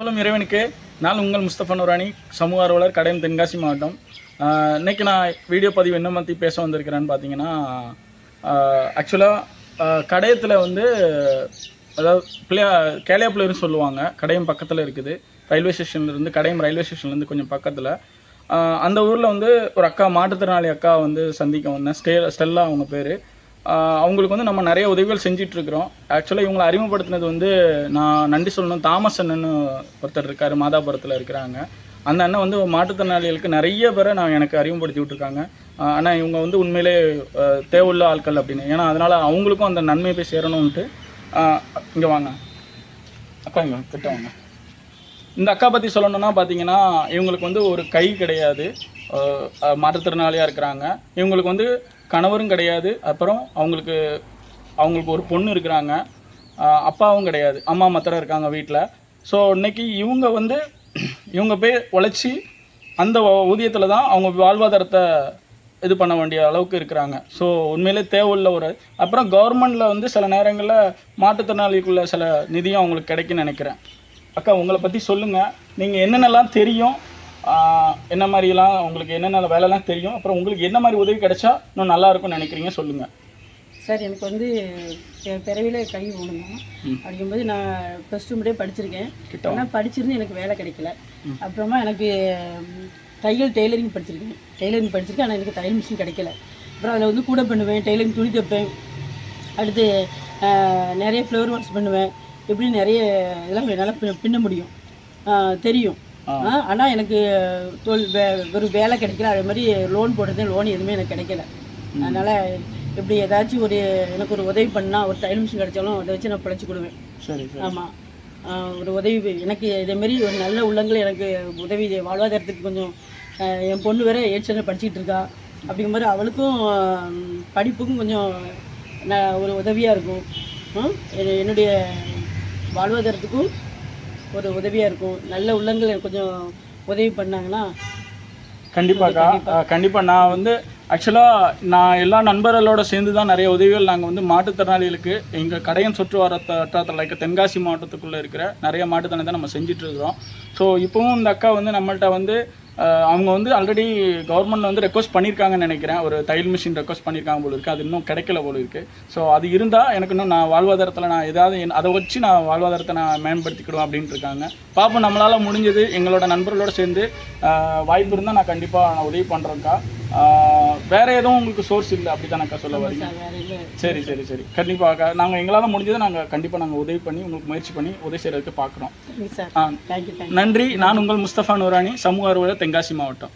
மூலம் இறைவனுக்கு. நான் உங்கள் முஸ்தபா நூரானி சமூக ஆர்வலர் கடையம் தென்காசி மாவட்டம். இன்றைக்கி இன்னைக்கு நான் வீடியோ பதிவு என்ன பற்றி பேச வந்திருக்கிறேன்னு பார்த்தீங்கன்னா ஆக்சுவலாக கடையத்தில் வந்து அதாவது பிள்ளையா கேளியாப்புலர்னு சொல்லுவாங்க. கடையம் பக்கத்தில் இருக்குது. ரயில்வே ஸ்டேஷன்லேருந்து கடையம் ரயில்வே ஸ்டேஷன்லேருந்து கொஞ்சம் பக்கத்தில். அந்த ஊரில் வந்து ஒரு அக்கா மாற்றுத்திறனாளி அக்கா வந்து சந்திக்க வந்தேன். ஸ்டே ஸ்டெல்லா அவங்க பேர். அவங்களுக்கு வந்து நம்ம நிறைய உதவிகள் செஞ்சிட்ருக்கிறோம். ஆக்சுவலாக இவங்களை அறிமுகப்படுத்தினது வந்து நான் நன்றி சொல்லணும். தாமஸ் அண்ணன்னு ஒருத்தர் இருக்கார் மாதாபுரத்தில் இருக்கிறாங்க. அந்த அண்ணன் வந்து மாற்றுத்திறனாளிகளுக்கு நிறைய பேரை நான் எனக்கு அறிமுகப்படுத்தி விட்ருக்காங்க ஆனால் இவங்க வந்து உண்மையிலே தேவையுள்ள ஆட்கள் அப்படின்னு. ஏன்னா அதனால் அவங்களுக்கும் அந்த நன்மை போய் சேரணும்ன்ட்டு இங்கே வாங்க. அக்கா இங்கே கிட்ட வாங்க. இந்த அக்கா பற்றி சொல்லணும்னா பார்த்தீங்கன்னா இவங்களுக்கு வந்து ஒரு கை கிடையாது. மாற்றுத்திறனாளியாக இருக்கிறாங்க. இவங்களுக்கு வந்து கணவரும் கிடையாது. அப்புறம் அவங்களுக்கு அவங்களுக்கு ஒரு பொண்ணு இருக்கிறாங்க. அப்பாவும் கிடையாது. அம்மா மாத்திரம் இருக்காங்க வீட்டில் ஸோ இன்றைக்கி இவங்க வந்து இவங்க போய் உழைச்சி அந்த ஊதியத்தில் தான் அவங்க வாழ்வாதாரத்தை இது பண்ண வேண்டிய அளவுக்கு இருக்கிறாங்க. ஸோ உண்மையிலே தேவையில்ல ஒரு அப்புறம் கவர்மெண்டில் வந்து சில நேரங்களில் மாற்றுத்திறனாளிக்குள்ள சில நிதியும் அவங்களுக்கு கிடைக்குன்னு நினைக்கிறேன். அக்கா உங்களை பற்றி சொல்லுங்கள் நீங்கள் என்னென்னலாம் தெரியும்? என்ன மாதிரிலாம் உங்களுக்கு என்னென்ன வேலைலாம் தெரியும்? அப்புறம் உங்களுக்கு என்ன மாதிரி உதவி கிடைச்சா இன்னும் நல்லா இருக்கும்னு நினைக்கிறீங்க சொல்லுங்கள் சார் எனக்கு வந்து பிறவியில கை ஊனணும் ம். அப்படிங்கும்போது நான் ப்ளஸ் டூ முடியே படிச்சிருக்கேன். ஆனால் படிச்சிருந்து எனக்கு வேலை கிடைக்கல. அப்புறமா எனக்கு தையல் டெய்லரிங் படிச்சிருக்கேன். டெய்லரிங் படிச்சிருக்கேன் ஆனால் எனக்கு தையல் மிஷின் கிடைக்கல. அப்புறம் அதில் வந்து கூட பண்ணுவேன் டெய்லரிங் துணி தைப்பேன். அடுத்து நிறைய ஃப்ளவர் ஒர்க்ஸ் பண்ணுவேன். இப்படி நிறைய இதெல்லாம் என்னால் பின்ன முடியும். தெரியும். ஆனால் எனக்கு தொல் வே ஒரு வேலை கிடைக்கல. அதே மாதிரி லோன் போடுறது லோன் எதுவுமே எனக்கு கிடைக்கல. அதனால் இப்படி ஏதாச்சும் ஒரு எனக்கு ஒரு உதவி பண்ணால் ஒரு தையல் மிஷின் கிடைச்சாலும் அதை வச்சு நான் பிழைச்சிக்கிடுவேன் சரி சரி. ஆமாம் ஒரு உதவி எனக்கு இதேமாரி ஒரு நல்ல உள்ளங்கள் எனக்கு உதவி வாழ்வாதாரத்துக்கு கொஞ்சம் என் பொண்ணு வேற ஸ்டாண்டர்ட் படிச்சுட்டு இருக்கா. அப்படிங்கும்போது அவளுக்கும் படிப்புக்கும் கொஞ்சம் ஒரு உதவியாக இருக்கும். என்னுடைய வாழ்வாதாரத்துக்கும் ஒரு உதவியாக இருக்கும். நல்ல உள்ளங்கள் கொஞ்சம் உதவி பண்ணாங்கன்னா கண்டிப்பாக்கா அஹ் கண்டிப்பா நான் வந்து ஆக்சுவலாக நான் எல்லா நண்பர்களோட சேர்ந்து தான் நிறைய உதவிகள் நாங்கள் வந்து மாற்றுத்திறனாளிகளுக்கு எங்கள் கடையம் சுற்று வட்டாரத்தில் இருக்க தென்காசி மாவட்டத்துக்குள்ளே இருக்கிற நிறைய மாட்டுத்தனை தான் நம்ம செஞ்சுட்டு இருக்கிறோம். ஸோ இப்போவும் இந்த அக்கா வந்து நம்மள்ட்ட வந்து அவங்க வந்து ஆல்ரெடி கவர்மெண்ட் வந்து ரெக்வஸ்ட் பண்ணியிருக்காங்கன்னு நினைக்கிறேன். ஒரு தையல் மிஷின் ரெக்வஸ்ட் பண்ணியிருக்காங்க போல இருக்குது அது இன்னும் கிடைக்கல போல இருக்குது ஸோ அது இருந்தால் எனக்கு இன்னும் நான் வாழ்வாதாரத்தில் நான் ஏதாவது என்- அதை வச்சு நான் வாழ்வாதாரத்தை நான் மேம்படுத்திக்கிடுவேன் அப்படின்ட்டு இருக்காங்க. பார்ப்போம் நம்மளால் முடிஞ்சது எங்களோட நண்பர்களோடு சேர்ந்து வாய்ப்பு இருந்தால் நான் கண்டிப்பாக நான் உதவி பண்ணுறேன்க்கா வேற எதுவும் உங்களுக்கு சோர்ஸ் இல்லை அப்படி தானக்கா சொல்ல வரீங்க சார் சரி சரி கண்டிப்பாக நாங்கள் எங்களால் முடிஞ்சதை நாங்கள் கண்டிப்பாக நாங்கள் உதவி பண்ணி உங்களுக்கு முயற்சி பண்ணி உதவி செய்கிறதுக்கு பார்க்குறோம் நன்றி. நான் உங்கள் முஸ்தபா நூரானி சமூக ஆர்வலர் தென்காசி மாவட்டம்.